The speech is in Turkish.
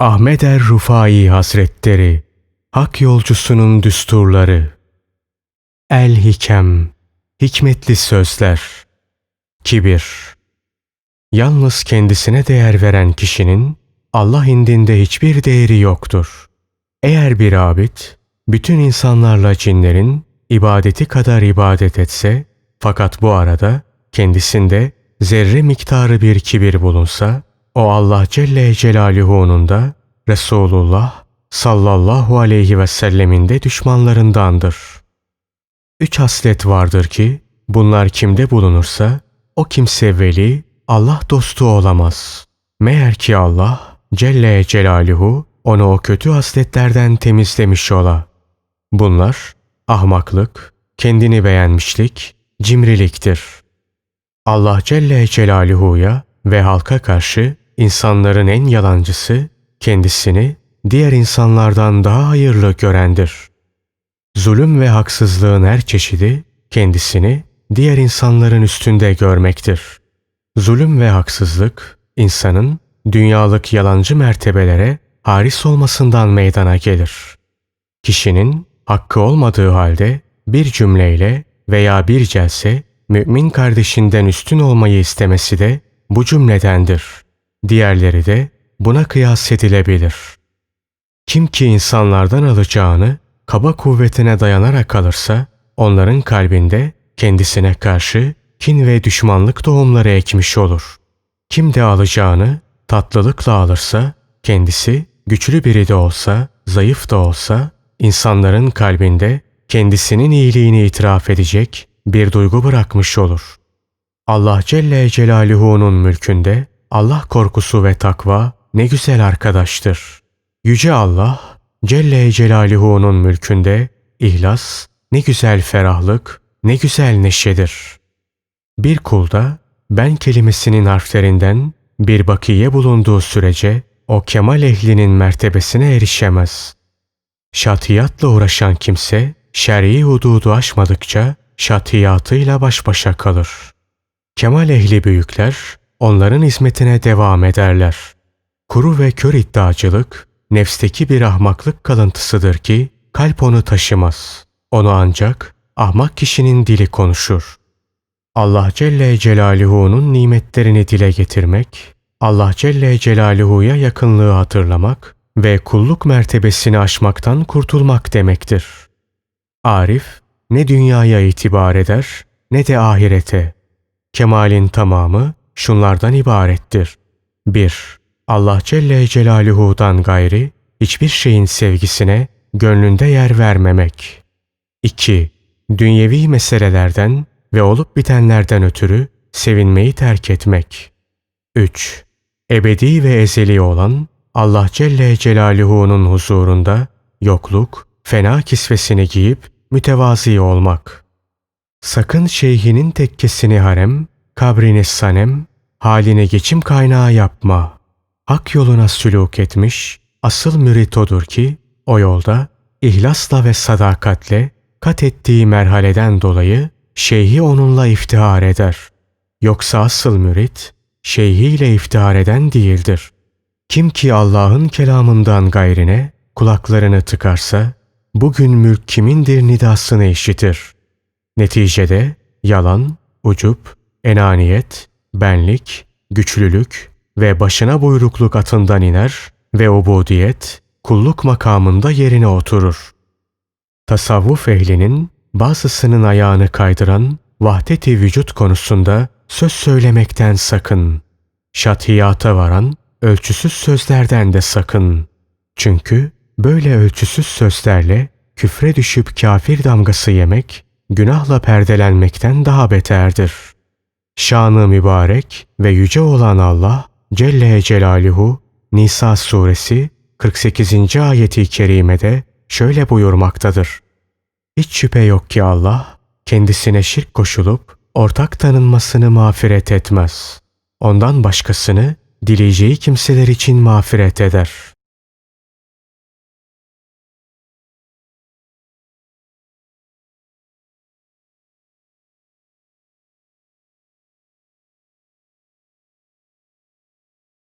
Ahmet er Rufai Hazretleri Hak yolcusunun düsturları. El Hikem Hikmetli sözler. Kibir. Yalnız kendisine değer veren kişinin Allah indinde hiçbir değeri yoktur. Eğer bir abid bütün insanlarla cinlerin ibadeti kadar ibadet etse fakat bu arada kendisinde zerre miktarı bir kibir bulunsa o Allah Celle Celaluhu'nun da Resulullah sallallahu aleyhi ve sellemin de düşmanlarındandır. Üç haslet vardır ki bunlar kimde bulunursa o kimse veli Allah dostu olamaz. Meğer ki Allah Celle Celaluhu onu o kötü hasletlerden temizlemiş ola. Bunlar ahmaklık, kendini beğenmişlik, cimriliktir. Allah Celle Celaluhu'ya ve halka karşı insanların en yalancısı, kendisini diğer insanlardan daha hayırlı görendir. Zulüm ve haksızlığın her çeşidi kendisini diğer insanların üstünde görmektir. Zulüm ve haksızlık insanın dünyalık yalancı mertebelere haris olmasından meydana gelir. Kişinin hakkı olmadığı halde bir cümleyle veya bir celse mümin kardeşinden üstün olmayı istemesi de bu cümledendir. Diğerleri de buna kıyas edilebilir. Kim ki insanlardan alacağını kaba kuvvetine dayanarak alırsa onların kalbinde kendisine karşı kin ve düşmanlık tohumları ekmiş olur. Kim de alacağını tatlılıkla alırsa kendisi güçlü biri de olsa, zayıf da olsa insanların kalbinde kendisinin iyiliğini itiraf edecek bir duygu bırakmış olur. Allah Celle Celaluhu'nun mülkünde Allah korkusu ve takva ne güzel arkadaştır. Yüce Allah Celle Celaluhu'nun mülkünde ihlas ne güzel ferahlık, ne güzel neşedir. Bir kulda ben kelimesinin harflerinden bir bakiye bulunduğu sürece o kemal ehlinin mertebesine erişemez. Şatiyatla uğraşan kimse şer'i hududu aşmadıkça şatiyatıyla baş başa kalır. Kemal ehli büyükler onların hizmetine devam ederler. Kuru ve kör iddiacılık nefsteki bir ahmaklık kalıntısıdır ki kalp onu taşımaz. Onu ancak ahmak kişinin dili konuşur. Allah Celle Celaluhu'nun nimetlerini dile getirmek, Allah Celle Celaluhu'ya yakınlığı hatırlamak ve kulluk mertebesini aşmaktan kurtulmak demektir. Arif ne dünyaya itibar eder ne de ahirete. Kemalin tamamı şunlardan ibarettir. 1. Allah Celle Celaluhu'dan gayri hiçbir şeyin sevgisine gönlünde yer vermemek. 2. Dünyevi meselelerden ve olup bitenlerden ötürü sevinmeyi terk etmek. 3. Ebedi ve ezeli olan Allah Celle Celaluhu'nun huzurunda yokluk, fena kisvesini giyip mütevazi olmak. Sakın şeyhinin tekkesini harem, kabrini sanem, haline geçim kaynağı yapma. Hak yoluna sülûk etmiş, asıl mürit odur ki, o yolda ihlasla ve sadakatle kat ettiği merhaleden dolayı şeyhi onunla iftihar eder. Yoksa asıl mürit, şeyhiyle iftihar eden değildir. Kim ki Allah'ın kelamından gayrine kulaklarını tıkarsa, bugün mülk kimindir nidasını işitir. Neticede yalan, ucup, enaniyet, benlik, güçlülük ve başına buyrukluk atından iner ve ubudiyet, kulluk makamında yerine oturur. Tasavvuf ehlinin bazısının ayağını kaydıran vahdeti vücut konusunda söz söylemekten sakın. Şatiyata varan ölçüsüz sözlerden de sakın. Çünkü böyle ölçüsüz sözlerle küfre düşüp kafir damgası yemek, günahla perdelenmekten daha beterdir. Şanı mübarek ve yüce olan Allah Celle Celaluhu Nisa suresi 48. ayeti kerimede şöyle buyurmaktadır. Hiç şüphe yok ki Allah kendisine şirk koşulup ortak tanınmasını mağfiret etmez. Ondan başkasını dileyeceği kimseler için mağfiret eder.